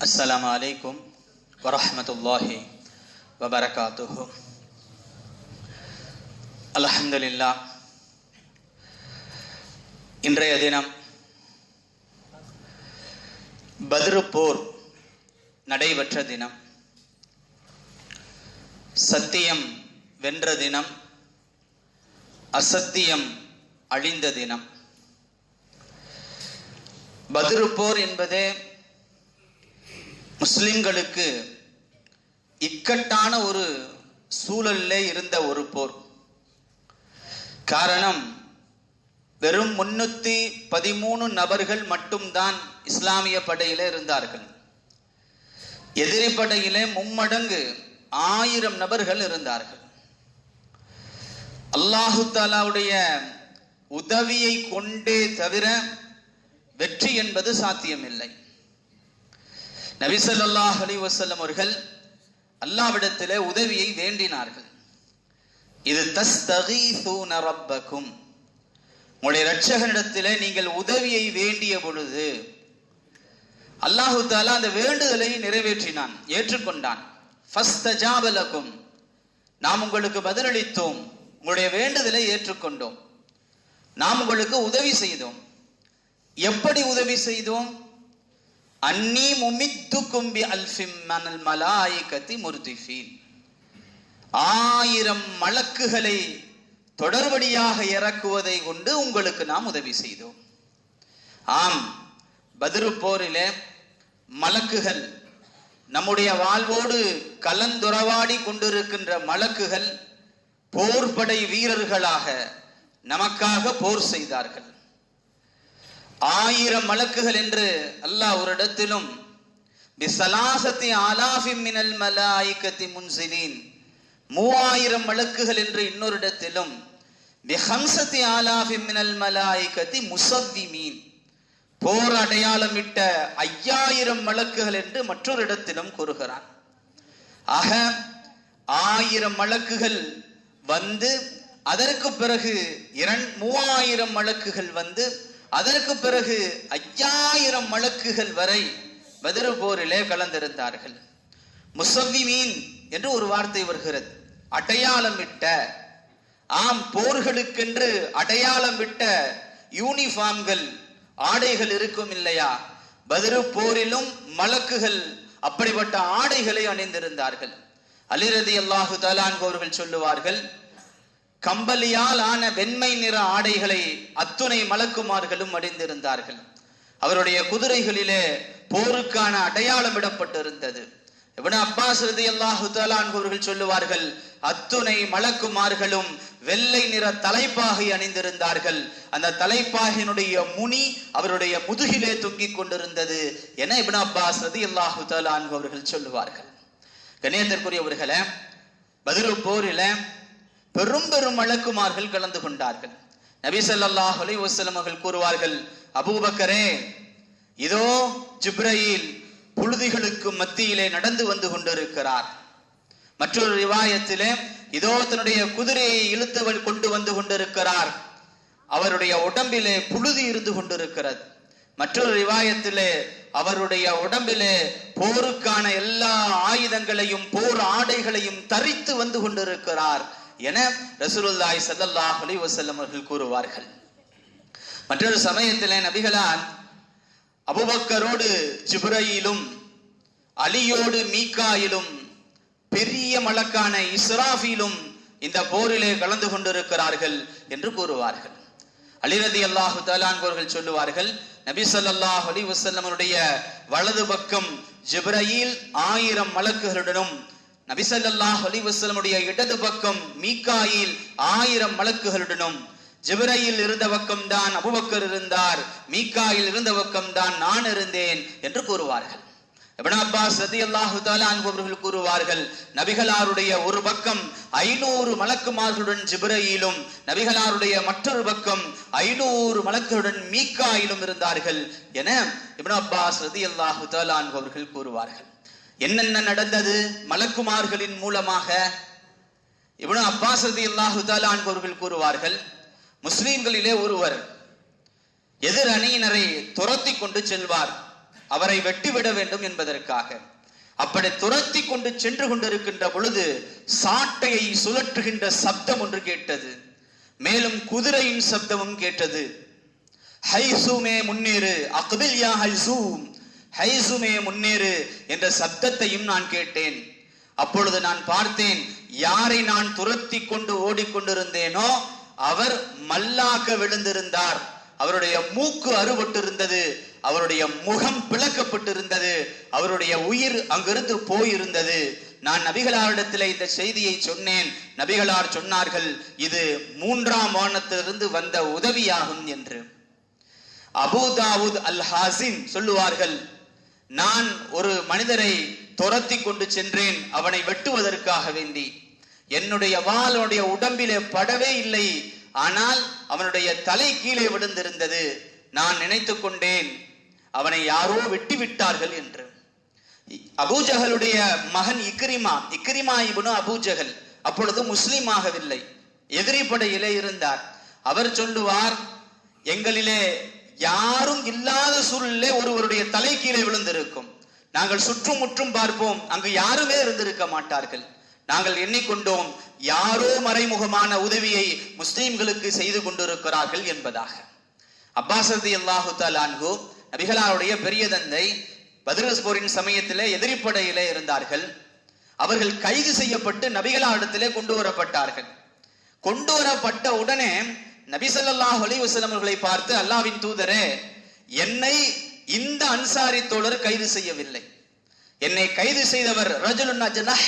அஸ்லாம் அலைக்கும் வரமத்துல்லாஹி வபரகாத்துஹு அலஹம்துல்லா இன்றைய தினம் பத்ருப்போர் நடைபெற்ற தினம் சத்தியம் வென்ற தினம் அசத்தியம் அழிந்த தினம் பத்ருப்போர் என்பதே முஸ்லிம்களுக்கு இக்கட்டான ஒரு சூழல்ல இருந்த ஒரு போர். காரணம் வெறும் முன்னூத்தி பதிமூணு நபர்கள் மட்டும்தான் இஸ்லாமிய படையில இருந்தார்கள். எதிரி படையிலே மும்மடங்கு ஆயிரம் நபர்கள் இருந்தார்கள். அல்லாஹு தாலாவுடைய உதவியை கொண்டே தவிர வெற்றி என்பது சாத்தியமில்லை. நபிசல்லாஹ் அலி வசல்லம் அவர்கள் அல்லாவிடத்தில் உதவியை வேண்டினார்கள். இது தஸ்தகீசூன ரப்பக்கும். உங்களுடைய ரட்சகனிடத்தில் நீங்கள் உதவியை வேண்டிய பொழுது அல்லாஹு தாலா அந்த வேண்டுதலை நிறைவேற்றினான் ஏற்றுக்கொண்டான். ஃபஸ்தஜாபலக்கும். நாம் உங்களுக்கு பதிலளித்தோம் உங்களுடைய வேண்டுதலை ஏற்றுக்கொண்டோம். நாம் உங்களுக்கு உதவி செய்தோம். எப்படி உதவி செய்தோம்? அன்னி முமித்து கும்பி அல்ஃபிம் மனல் மலாயிகத்தி முருதிஃபீன். ஆயிரம் மலக்குகளை தொடர்படியாக இறக்குவதை கொண்டு உங்களுக்கு நாம் உதவி செய்தோம். ஆம் பதிரு போரிலே மலக்குகள் நம்முடைய வாழ்வோடு கலந்துறவாடி கொண்டிருக்கின்ற மலக்குகள் போர்படை வீரர்களாக நமக்காக போர் செய்தார்கள். ஆயிரம் மலக்குகள் என்று அல்லாஹ் ஒரு இடத்திலும் பிசலாசத்தி ஆலாஃபிம் மினல் மலாய்கத்தி முன்சிலீன். மூவாயிரம் மலக்குகள் என்று இன்னொரு இடத்திலும் பிஹம்சத்தி ஆலாஃபிம் மினல் மலாய்கத்தி முசவ்விமீன். போர் அடையாளமிட்ட ஐயாயிரம் மலக்குகள் என்று மற்றொரு இடத்திலும் கூறுகிறான். ஆக ஆயிரம் மலக்குகள் வந்து அதற்கு பிறகு இரண் மூவாயிரம் மலக்குகள் வந்து அதற்கு பிறகு ஐயாயிரம் மலக்குகள் வரை பதிரு போரிலே கலந்திருந்தார்கள். முசவ்விமீன் என்று ஒரு வார்த்தை வருகிறது. அடையாளமிட்ட ஆம் போர்களுக்கென்று அடையாளம் விட்ட யூனிஃபார்ம்கள் ஆடைகள் இருக்கும் இல்லையா? பதிரு போரிலும் மலக்குகள் அப்படிப்பட்ட ஆடைகளை அணிந்திருந்தார்கள். அலிரதி அல்லாஹு தலான்பவர்கள் சொல்லுவார்கள் கம்பளியால் ஆன வெண்மை நிற ஆடைகளை அத்துணை மலக்குமார்களும் அணிந்திருந்தார்கள். அவருடைய குதிரைகளிலே போருக்கான அடையாளம் இடப்பட்டிருந்தது. இவன அப்பாஸ் ரதி அல்லாஹு அவர்கள் சொல்லுவார்கள் அத்துணை மலக்குமார்களும் வெள்ளை நிற தலைப்பாகை அணிந்திருந்தார்கள். அந்த தலைப்பாகினுடைய முனி அவருடைய முதுகிலே தொங்கிக் கொண்டிருந்தது என இபின் அப்பாஸ் ரதி அல்லாஹு அவர்கள் சொல்லுவார்கள். கணேசத்திற்குரியவர்களே பதிரு போரில பெரும் பெரும் வழக்குமார்கள் கலந்து கொண்டார்கள். நபி ஸல்லல்லாஹு அவர்கள் கூறுவார்கள் அபூபக்கரே இதோ ஜிப்ரயில் புழுதிகளுக்கு மத்தியிலே நடந்து வந்து கொண்டிருக்கிறார். மற்றொரு ரிவாயத்திலே இதோ தன்னுடைய குதிரையை இழுத்து கொண்டு வந்து கொண்டிருக்கிறார். அவருடைய உடம்பிலே புழுதி இருந்து கொண்டிருக்கிறது. மற்றொரு ரிவாயத்திலே அவருடைய உடம்பிலே போருக்கான எல்லா ஆயுதங்களையும் போர் ஆடைகளையும் தரித்து வந்து கொண்டிருக்கிறார். என ரசூலுல்லாய் ஸல்லல்லாஹு அலி வசல்லம் அவர்கள் கூறுவார்கள். மற்றொரு சமயத்தில் நபிகளான் அபுபக்கரோடு ஜிப்ரையிலும் அலியோடு மீகாயிலும் பெரிய மலக்கான இஸ்ராஃபிலும் இந்த போரிலே கலந்து கொண்டிருக்கிறார்கள் என்று கூறுவார்கள். அலிரதி அல்லாஹு தலான்பவர்கள் சொல்லுவார்கள் நபி சொல்லாஹ் அலி வசல்லமனுடைய வலது பக்கம் ஜிப்ரயில் ஆயிரம் மலக்குகளுடனும் நபிசல்லாஹ் ஸல்லல்லாஹு இடது பக்கம் மீகாயில் ஆயிரம் மலக்குகளுடனும் ஜிபரையில் இருந்த பக்கம் தான் அபுபக்கர் இருந்தார் மீகாயில் இருந்த பக்கம் தான் நான் இருந்தேன் என்று கூறுவார்கள். இப்னு அப்பாஸ் ரதியல்லாஹு தஆலா அவர்கள் கூறுவார்கள் நபிகளாருடைய ஒரு பக்கம் ஐநூறு மலக்குமார்களுடன் ஜிப்ரயிலும் நபிகளாருடைய மற்றொரு பக்கம் ஐநூறு மலக்குகளுடன் மீக்காயிலும் இருந்தார்கள் என இப்னு அப்பாஸ் ரதியல்லாஹு தஆலா அவர்கள் கூறுவார்கள். என்னென்ன நடந்தது மலக்குமார்களின் மூலமாக? இவனும் அப்பாஸ் ரதியல்லாஹு தஆலா கூறுவார்கள் முஸ்லீம்களிலே ஒருவர் எதிர் அணியினரை துரத்தி கொண்டு செல்வார் அவரை வெட்டிவிட வேண்டும் என்பதற்காக. அப்படி துரத்தி கொண்டு சென்று கொண்டிருக்கின்ற பொழுது சாட்டையை சுழற்றுகின்ற சப்தம் ஒன்று கேட்டது மேலும் குதிரையின் சப்தமும் கேட்டது. ஹைசூமே முன்னேறு அக்பில் யா ஹைசூம் ஹைசுமே முன்னேறு என்ற சப்தத்தையும் நான் கேட்டேன். அப்பொழுது நான் பார்த்தேன் யாரை நான் துரத்தி கொண்டு ஓடிக்கொண்டிருந்தேனோ அவர் மல்லாக விழுந்திருந்தார். அவருடைய மூக்கு அறுபட்டிருந்தது அவருடைய முகம் பிளக்கப்பட்டிருந்தது அவருடைய உயிர் அங்கிருந்து போயிருந்தது. நான் நபிகளாரிடத்தில் இந்த செய்தியை சொன்னேன். நபிகளார் சொன்னார்கள் இது மூன்றாம் வானத்திலிருந்து வந்த உதவியாகும் என்று. அபுதாவுத் அல் ஹாசின் சொல்லுவார்கள் நான் ஒரு மனிதரை துரத்தி கொண்டு சென்றேன் அவனை வெட்டுவதற்காக வேண்டி. என்னுடைய வாளுடைய உடம்பிலே படவே இல்லை ஆனால் அவனுடைய தலை கீழே விழுந்திருந்தது. நான் நினைத்து கொண்டேன் அவனை யாரோ வெட்டி விட்டார்கள் என்று. அபூஜகலுடைய மகன் இக்ரிமா இக்ரிமா இபுனு அபூஜகல் அப்பொழுது முஸ்லீம் ஆகவில்லை. எதிரி படையிலே இருந்தார். அவர் சொல்லுவார் எங்களிலே யாரும் இல்லாத சூழலிலே ஒருவருடைய தலை கீழே விழுந்திருக்கும். நாங்கள் சுற்றும் முற்றும் பார்ப்போம். அங்கு யாருமே இருந்திருக்க மாட்டார்கள். நாங்கள் எண்ணிக்கொண்டோம் யாரோ மறைமுகமான உதவியை முஸ்லிம்களுக்கு செய்து கொண்டிருக்கிறார்கள் என்பதாக. அப்பாசதி அல்லாஹு தாலான்கு நபிகளாருடைய பெரிய தந்தை பதிரஸ்போரின் சமயத்திலே எதிரிப்படையிலே இருந்தார்கள். அவர்கள் கைது செய்யப்பட்டு நபிகளாரிடத்திலே கொண்டு வரப்பட்டார்கள். கொண்டு வரப்பட்ட உடனே நபி ஸல்லல்லாஹு அலைஹி அவர்களை பார்த்து அல்லாவின் தூதரே என்னை இந்த அன்சாரி தோழர் கைது செய்யவில்லை. என்னை கைது செய்தவர் ரஜுலுன் அஜ்னஹ்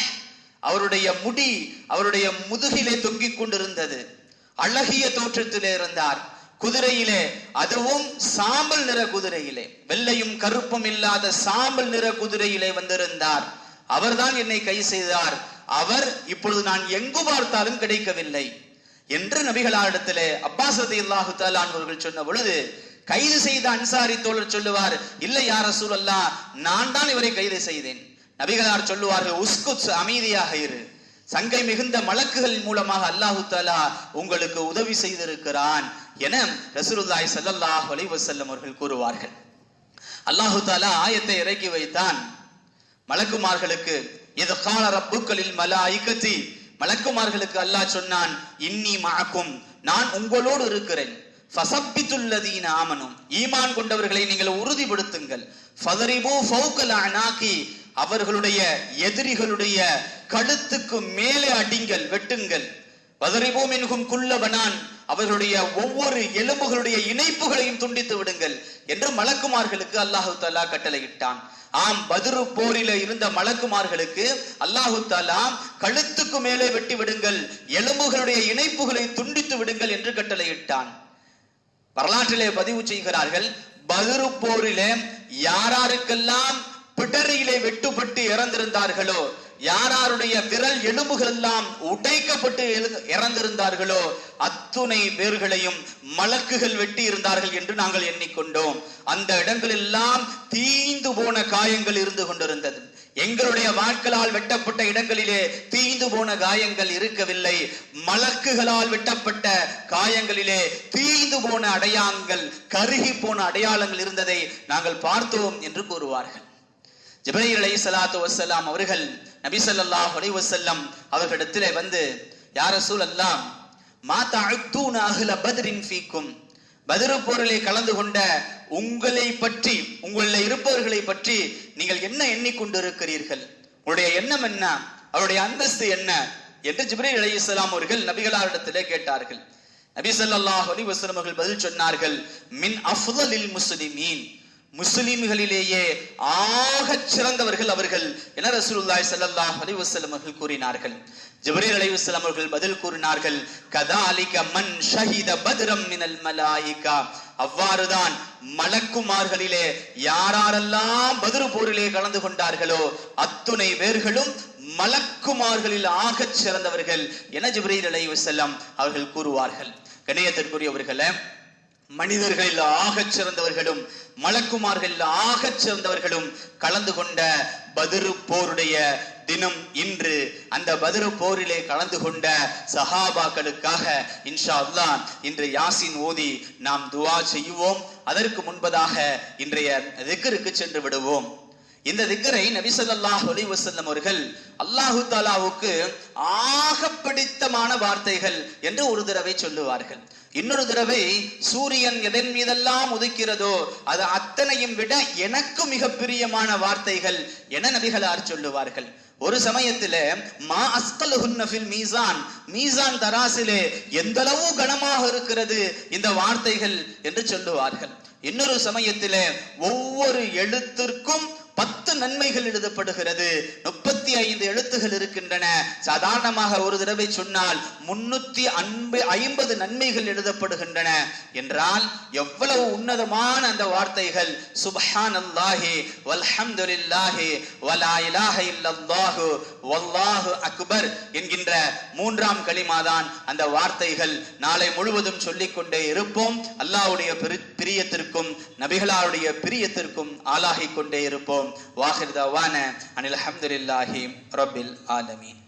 அவருடைய முடி அவருடைய முதுகிலே தொங்கிக் கொண்டிருந்தது. அழகிய தோற்றத்திலே இருந்தார். குதிரையிலே அதுவும் சாம்பல் நிற குதிரையிலே. வெள்ளையும் கருப்பும் இல்லாத சாம்பல் நிற குதிரையிலே வந்திருந்தார். அவர்தான் என்னை கைது செய்தார். அவர் இப்பொழுது நான் எங்கு பார்த்தாலும் கிடைக்கவில்லை. என்று நபிகளாரிடத்திலே அப்பாஸ் ரதி அல்லாஹு அவர்கள் சொன்ன பொழுது கைது செய்த அன்சாரி தோழர் சொல்லுவார் இல்லை யார் ரசூலல்லா நான் தான் இவரை கைது செய்தேன். நபிகளார் சொல்லுவார்கள் உஸ்குத் அமைதியாக இரு. சங்கை மிகுந்த மலக்குகள் மூலமாக அல்லாஹு தாலா உங்களுக்கு உதவி செய்திருக்கிறான் என ரசூலுல்லாய் சல்லாஹ் அலைஹி வஸல்லம் அவர்கள் கூறுவார்கள். அல்லாஹு தாலா ஆயத்தை இறக்கி வைத்தான். மலக்குமார்களுக்கு இது கால ரப்புக்களில் மலாய்கத்தி மலக்குமார்களுக்கு அல்லாஹ் சொன்னான் இன்னி மஅக்கும் நான் உங்களோடு இருக்கிறேன். ஃபசப்பித்துல்லதீன ஆமனும் ஈமான் கொண்டவர்களை நீங்கள் உறுதிப்படுத்துங்கள். ஃபதரிபு ஃபௌகல் அவர்களுடைய எதிரிகளுடைய கழுத்துக்கு மேலே அடிங்கள் வெட்டுங்கள். வதரிபோ என்கும் குள்ளவனான் அவர்களுடைய ஒவ்வொரு எலும்புகளுடைய இணைப்புகளையும் துண்டித்து விடுங்கள் என்று மலக்குமார்களுக்கு அல்லாஹு தாலா கட்டளையிட்டான். ஆம் பதுரு போரில இருந்த மலக்குமார்களுக்கு அல்லாஹு தாலா கழுத்துக்கு மேலே வெட்டி விடுங்கள் எலும்புகளுடைய இணைப்புகளை துண்டித்து விடுங்கள் என்று கட்டளையிட்டான். வரலாற்றிலே பதிவு செய்கிறார்கள் பதுரு போரிலே யாராருக்கெல்லாம் பிடரியிலே வெட்டுப்பட்டு இறந்திருந்தார்களோ யாராருடைய விரல் எலும்புகள் எல்லாம் உடைக்கப்பட்டு இறந்திருந்தார்களோ அத்துணை பேர்களையும் மலக்குகள் வெட்டி இருந்தார்கள் என்று நாங்கள் எண்ணிக்கொண்டோம். அந்த இடங்களெல்லாம் தீந்து போன காயங்கள் இருந்து கொண்டிருந்தது. எங்களுடைய வாட்களால் வெட்டப்பட்ட இடங்களிலே தீந்து போன காயங்கள் இருக்கவில்லை. மலக்குகளால் வெட்டப்பட்ட காயங்களிலே தீந்து போன அடையாளங்கள் கருகி போன அடையாளங்கள் இருந்ததை நாங்கள் பார்த்தோம் என்று கூறுவார்கள். ஜிப்ரீல் அலைஹி சலாத்து வசலாம் அவர்கள் நபி ஸல்லல்லாஹு அவர்களிடத்திலே வந்து யார சூழல்லாம் மாதா அழுத்தூன் அகில பதிரின் ஃபீக்கும்? பதிரு போரிலே கலந்து கொண்ட உங்களை பற்றி உங்களில் இருப்பவர்களை பற்றி நீங்கள் என்ன எண்ணிக்கொண்டிருக்கிறீர்கள்? உங்களுடைய எண்ணம் என்ன? அவருடைய அந்தஸ்து என்ன? என்று ஜிப்ரீல் அலைஹிஸ்ஸலாம் அவர்கள் நபிகளாரிடத்திலே கேட்டார்கள். நபி ஸல்லல்லாஹு அலி வஸல்லம் அவர்கள் பதில் சொன்னார்கள் மின் அஃதலில் முஸ்லிமீன். முஸ்லிம்களிலேயே ஆக சிறந்தவர்கள் அவர்கள் என ரசூலுல்லாய் ஸல்லல்லாஹு அலிவசலம் அவர்கள் கூறினார்கள். ஜிப்ரீல் அலைஹிஸ்ஸலாம் அவர்கள் பதில் கூறினார்கள் கதாலிக மன் ஷஹித பத்ரம் மினல் மலாயிகா. அவ்வாறுதான் மலக்குமார்களிலே யாரெல்லாம் பதிரு போரிலே கலந்து கொண்டார்களோ அத்துணை பேர்களும் மலக்குமார்களில் ஆகச் சிறந்தவர்கள் என ஜிப்ரீல் அலைஹிஸ்ஸலாம் அவர்கள் கூறுவார்கள். கணேயத்திற்குரியவர்களை மனிதர்களில் ஆகச் சிறந்தவர்களும் மலக்குமார்களில் ஆகச் சிறந்தவர்களும் கலந்து கொண்ட பதிரு போருடைய தினம் இன்று. அந்த பதிரு போரிலே கலந்து கொண்ட சஹாபாக்களுக்காக இன்ஷா அல்லாஹ் இன்று யாசின் ஓதி நாம் துவா செய்வோம். அதற்கு முன்பதாக இன்றைய திக்கருக்கு சென்று விடுவோம். இந்த திக்கரை நபி ஸல்லல்லாஹு வசல்லம் அவர்கள் அல்லாஹு தாலாவுக்கு ஆக பிடித்தமான வார்த்தைகள் என்று ஒரு தடவை சொல்லுவார்கள். இன்னொரு தடவை சூரியன் எதன் மீதெல்லாம் உதிக்கிறதோ அது அத்தனையும் விட எனக்கு மிக பிரியமான வார்த்தைகள் என நபிகளார் சொல்லுவார்கள். ஒரு சமயத்துல மா அஸ்கல் ஹுன்னஃபில் மீசான். மீசான் தராசிலே எந்த அளவு கனமாக இருக்கிறது இந்த வார்த்தைகள் என்று சொல்லுவார்கள். இன்னொரு சமயத்திலே ஒவ்வொரு எழுத்திற்கும் பத்து நன்மைகள் எழுதப்படுகிறது. முப்பத்தி ஐந்து எழுத்துகள் இருக்கின்றன. சாதாரணமாக ஒரு தடவை சொன்னால் முன்னூத்தி அன்பு ஐம்பது நன்மைகள் எழுதப்படுகின்றன. என்றால் எவ்வளவு உன்னதமான அந்த வார்த்தைகள். சுபஹான் அல்லாஹி வல்ஹம்துலில்லாஹி வலா இலாஹ இல்லல்லாஹு வல்லாஹு அக்பர் என்கின்ற மூன்றாம் கலிமாதான் அந்த வார்த்தைகள் நாளை முழுவதும் சொல்லிக்கொண்டே இருப்போம். அல்லாஹுடைய பிரியத்திற்கும் நபிகளாருடைய பிரியத்திற்கும் ஆளாகிக் கொண்டே இருப்போம் வாஹிர்தவான அனில் அஹமதுல்லா ഇബ്രാഹിം റബ്ബിൽ ആലമീൻ.